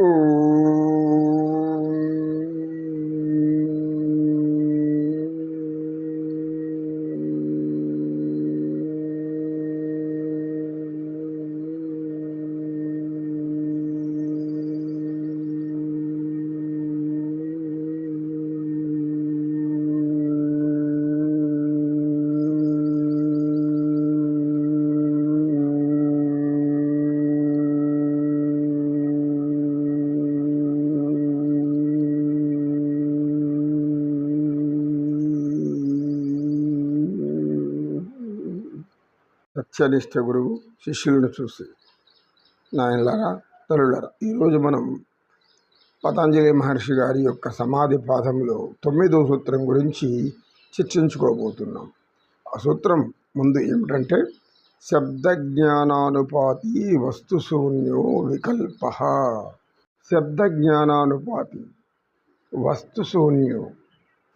Ooh. సత్యనిష్ట గురువు శిష్యులను చూసి నాయనలారా తల్లులారా ఈరోజు మనం పతంజలి మహర్షి గారి యొక్క సమాధి పాదంలో తొమ్మిదో సూత్రం గురించి చర్చించుకోబోతున్నాం. ఆ సూత్రం ముందు ఏమిటంటే శబ్ద జ్ఞానానుపాతి వస్తు వికల్ప. శబ్ద జ్ఞానానుపాతి వస్తు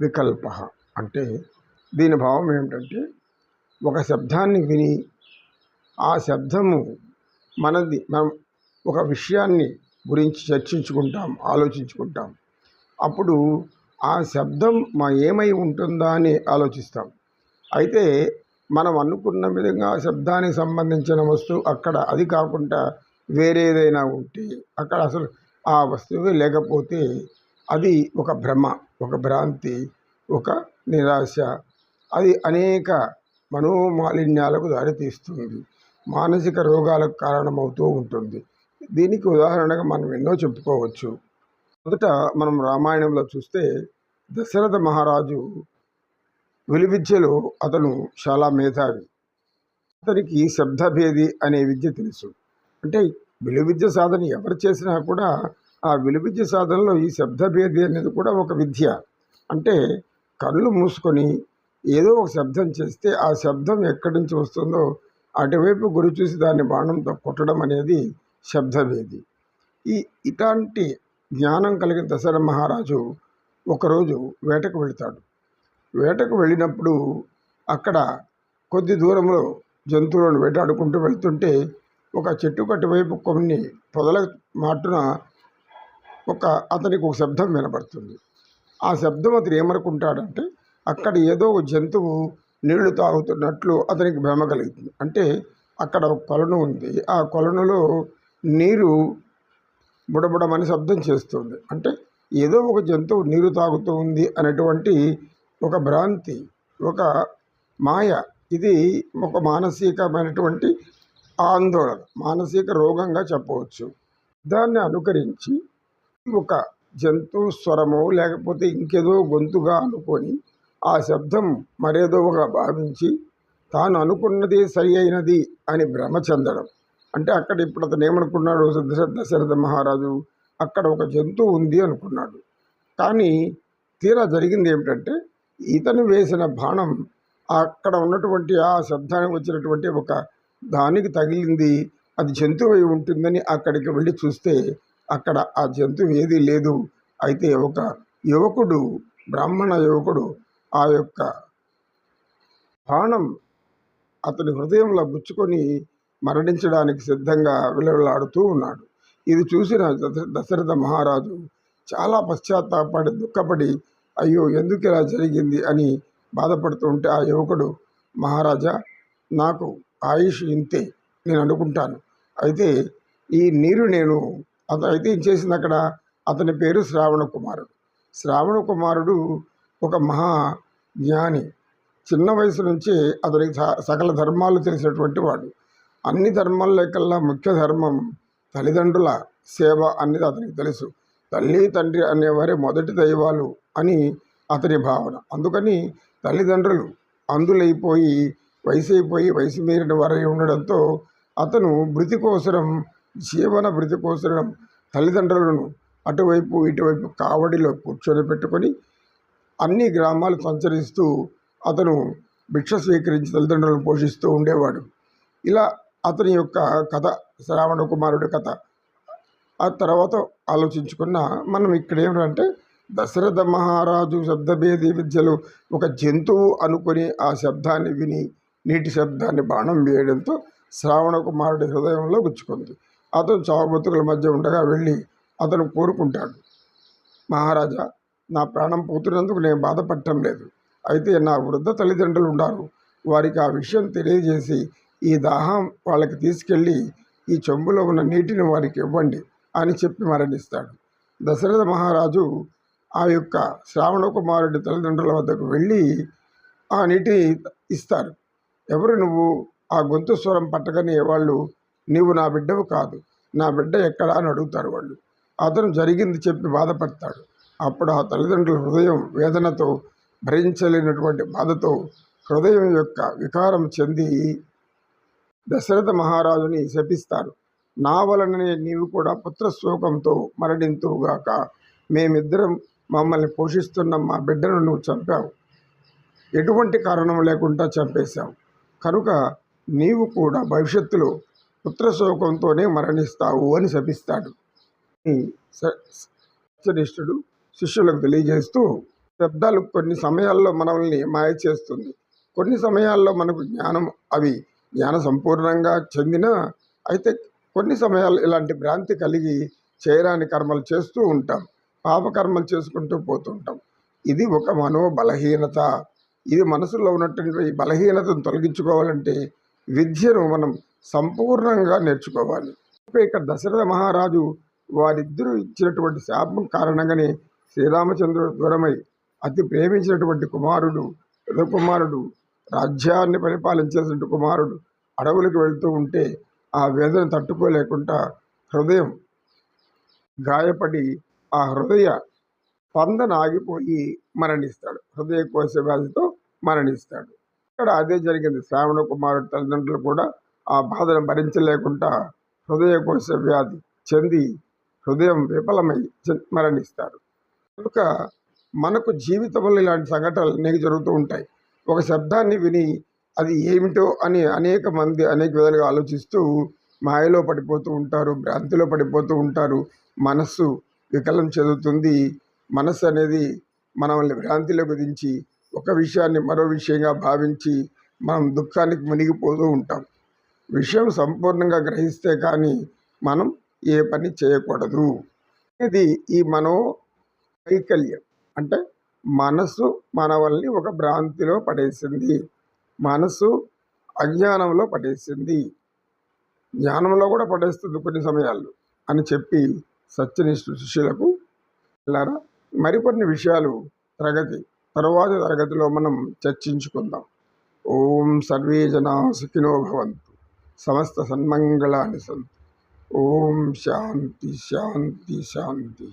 వికల్ప. అంటే దీని భావం ఏమిటంటే ఒక శబ్దాన్ని విని ఆ శబ్దము మనది మనం ఒక విషయాన్ని గురించి చర్చించుకుంటాం ఆలోచించుకుంటాం. అప్పుడు ఆ శబ్దం మా ఏమై ఉంటుందా అని ఆలోచిస్తాం. అయితే మనం అనుకున్న విధంగా ఆ శబ్దానికి సంబంధించిన వస్తువు అక్కడ అది కాకుండా వేరేదైనా ఉంటే అక్కడ అసలు ఆ వస్తువు లేకపోతే అది ఒక భ్రమ ఒక భ్రాంతి ఒక నిరాశ అది అనేక మనోమాలిన్యాలకు దారితీస్తుంది. మానసిక రోగాలకు కారణమవుతూ ఉంటుంది. దీనికి ఉదాహరణగా మనం ఎన్నో చెప్పుకోవచ్చు. మొదట మనం రామాయణంలో చూస్తే దశరథ మహారాజు విలువిద్యలో అతను చాలా మేధావి. అతనికి శబ్దభేది అనే విద్య తెలుసు. అంటే విలువిద్య సాధన ఎవరు చేసినా కూడా ఆ విలువిద్య సాధనలో ఈ శబ్దభేది అనేది కూడా ఒక విద్య. అంటే కళ్ళు మూసుకొని ఏదో ఒక శబ్దం చేస్తే ఆ శబ్దం ఎక్కడి నుంచి వస్తుందో అటువైపు గురి చూసి దాన్ని బాణంతో కొట్టడం అనేది శబ్దవేది. ఈ ఇలాంటి జ్ఞానం కలిగిన దశరథ మహారాజు ఒకరోజు వేటకు వెళతాడు. వేటకు వెళ్ళినప్పుడు అక్కడ కొద్ది దూరంలో జంతువులను వేటాడుకుంటూ వెళ్తుంటే ఒక చెట్టు కట్టువైపు కొన్ని పొదల మాటున ఒక అతనికి ఒక శబ్దం వినబడుతుంది. ఆ శబ్దం అతను ఏమనుకుంటాడంటే అక్కడ ఏదో ఒక జంతువు నీళ్ళు తాగుతున్నట్లు అతనికి భ్రమ కలుగుతుంది అంటే అక్కడ ఒక కొలను ఉంది. ఆ కొలనులో నీరు బుడబుడమని శబ్దం చేస్తుంది. అంటే ఏదో ఒక జంతువు నీరు తాగుతూ ఉంది అనేటువంటి ఒక భ్రాంతి ఒక మాయ ఇది ఒక మానసికమైనటువంటి ఆందోళన మానసిక రోగంగా చెప్పవచ్చు. దాన్ని అనుకరించి ఒక జంతు స్వరము లేకపోతే ఇంకేదో గొంతుగా అనుకొని ఆ శబ్దం మరేదోగా భావించి తాను అనుకున్నది సరి అయినది అని భ్రమ చెందడం. అంటే అక్కడ ఇప్పుడు అతను ఏమనుకున్నాడు దశరథ మహారాజు అక్కడ ఒక జంతువు ఉంది అనుకున్నాడు. కానీ తీరా జరిగింది ఏమిటంటే ఇతను వేసిన బాణం అక్కడ ఉన్నటువంటి ఆ శబ్దానికి వచ్చినటువంటి ఒక దానికి తగిలింది అది జంతువు అయి ఉంటుందని అక్కడికి వెళ్ళి చూస్తే అక్కడ ఆ జంతువు ఏదీ లేదు. అయితే ఒక యువకుడు బ్రాహ్మణ యువకుడు ఆ యొక్క బాణం అతని హృదయంలో గుచ్చుకొని మరణించడానికి సిద్ధంగా విలవిలాడుతూ ఉన్నాడు. ఇది చూసిన దశరథ మహారాజు చాలా పశ్చాత్తాపడి దుఃఖపడి అయ్యో ఎందుకు ఇలా జరిగింది అని బాధపడుతూ ఉంటే ఆ యువకుడు మహారాజా నాకు ఆయుష్ ఇంతే నేను అనుకుంటాను. అయితే ఈ నీరు నేను అతను అయితే ఏం చేసింది అక్కడ? అతని పేరు శ్రావణ కుమారుడు శ్రావణ కుమారుడు ఒక మహా జ్ఞాని. చిన్న వయసు నుంచే అతనికి సకల ధర్మాలు తెలిసినటువంటి వాడు. అన్ని ధర్మాలకల్లా ముఖ్య ధర్మం తల్లిదండ్రుల సేవ అనేది అతనికి తెలుసు. తల్లి తండ్రి అనేవారే మొదటి దైవాలు అని అతని భావన. అందుకని తల్లిదండ్రులు అందులైపోయి వయసు అయిపోయి వయసు మీరిన వారై ఉండడంతో అతను భృతి కోసరం జీవన భృతి కోసరం తల్లిదండ్రులను అటువైపు ఇటువైపు కావడిలో కూర్చొని పెట్టుకొని అన్ని గ్రామాలు సంచరిస్తూ అతను భిక్ష స్వీకరించి తల్లిదండ్రులను పోషిస్తూ ఉండేవాడు. ఇలా అతని యొక్క కథ శ్రావణ కుమారుడి కథ. ఆ తర్వాత ఆలోచించుకున్న మనం ఇక్కడ ఏమిటంటే దశరథ మహారాజు శబ్దభేది విద్యలు ఒక జంతువు అనుకుని ఆ శబ్దాన్ని విని నీటి శబ్దాన్ని బాణం వేయడంతో శ్రావణ కుమారుడి హృదయంలో గుచ్చుకుంది. అతను చావబతుకుల మధ్య ఉండగా వెళ్ళి అతను కోరుకుంటాడు మహారాజా నా ప్రాణం పోతున్నందుకు నేను బాధపడటం లేదు. అయితే నా వృద్ధ తల్లిదండ్రులు ఉన్నారు. వారికి ఆ విషయం తెలియజేసి ఈ దాహం వాళ్ళకి తీసుకెళ్ళి ఈ చెంబులో ఉన్న నీటిని వారికి ఇవ్వండి అని చెప్పి మరణిస్తాడు. దశరథ మహారాజు ఆ యొక్క శ్రావణ కుమారుడి తల్లిదండ్రుల వద్దకు వెళ్ళి ఆ నీటిని ఇస్తారు. ఎవరు నువ్వు? ఆ గొంతు స్వరం పట్టకని వాళ్ళు నీవు నా బిడ్డవు కాదు. నా బిడ్డ ఎక్కడా? అని అడుగుతారు వాళ్ళు. అతను జరిగింది చెప్పి బాధపడతాడు. అప్పుడు ఆ తల్లిదండ్రుల హృదయం వేదనతో భరించలేనటువంటి బాధతో హృదయం యొక్క వికారం చెంది దశరథ మహారాజుని శపిస్తారు. నా వలననే నీవు కూడా పుత్రశోకంతో మరణింతువుగాక. మేమిద్దరం మమ్మల్ని పోషిస్తున్న మా బిడ్డను నువ్వు చంపావు. ఎటువంటి కారణం లేకుండా చంపేశావు. కనుక నీవు కూడా భవిష్యత్తులో పుత్రశోకంతోనే మరణిస్తావు అని శపిస్తాడు. సత్యనిష్ఠుడు శిష్యులకు తెలియజేస్తూ శబ్దాలు కొన్ని సమయాల్లో మనల్ని మాయ చేస్తుంది. కొన్ని సమయాల్లో మనకు జ్ఞానం అవి జ్ఞాన సంపూర్ణంగా చెందిన అయితే కొన్ని సమయాల్లో ఇలాంటి భ్రాంతి కలిగి చేయరాని కర్మలు చేస్తూ ఉంటాం. పాపకర్మలు చేసుకుంటూ పోతుంటాం. ఇది ఒక మనో బలహీనత ఇది మనసులో ఉన్నటువంటి ఈ బలహీనతను తొలగించుకోవాలంటే విద్యను మనం సంపూర్ణంగా నేర్చుకోవాలి. ఇక్కడ దశరథ మహారాజు వారిద్దరూ ఇచ్చినటువంటి శాపం కారణంగానే శ్రీరామచంద్రుడు దూరమై అతి ప్రేమించినటువంటి కుమారుడు పెద్ద కుమారుడు రాజ్యాన్ని పరిపాలించేటువంటి కుమారుడు అడవులకు వెళ్తూ ఉంటే ఆ వేదన తట్టుకోలేకుండా హృదయం గాయపడి ఆ హృదయ స్పందన ఆగిపోయి మరణిస్తాడు. హృదయ కోశ వ్యాధితో మరణిస్తాడు. ఇక్కడ అదే జరిగింది. శ్రావణ కుమారుడు తల్లిదండ్రులు కూడా ఆ బాధను భరించలేకుండా హృదయ కోశ వ్యాధి చెంది హృదయం విఫలమై మరణిస్తారు. కనుక మనకు జీవితంలో ఇలాంటి సంఘటనలు అనేక జరుగుతూ ఉంటాయి. ఒక శబ్దాన్ని విని అది ఏమిటో అని అనేక మంది అనేక విధాలుగా ఆలోచిస్తూ మాయలో పడిపోతూ ఉంటారు భ్రాంతిలో పడిపోతూ ఉంటారు. మనస్సు వికలం చెందుతుంది. మనస్సు అనేది మనల్ని భ్రాంతిలోకి దించి ఒక విషయాన్ని మరో విషయంగా భావించి మనం దుఃఖానికి మునిగిపోతూ ఉంటాం. విషయం సంపూర్ణంగా గ్రహిస్తే కానీ మనం ఏ పని చేయకూడదు. ఇది ఈ మనో వైకల్యం. అంటే మనసు మనవల్ని ఒక భ్రాంతిలో పడేసింది. మనసు అజ్ఞానంలో పడేసింది. జ్ఞానంలో కూడా పడేస్తుంది కొన్ని సమయాల్లో అని చెప్పి సత్యనిష్ఠ శిష్యులకు వెళ్ళారా మరికొన్ని విషయాలు తరగతి తరువాతి తరగతిలో మనం చర్చించుకుందాం. ఓం సర్వే జనా సుఖినో భవంతు. సమస్త సన్మంగళాని సంతు. ఓం శాంతి శాంతి శాంతి.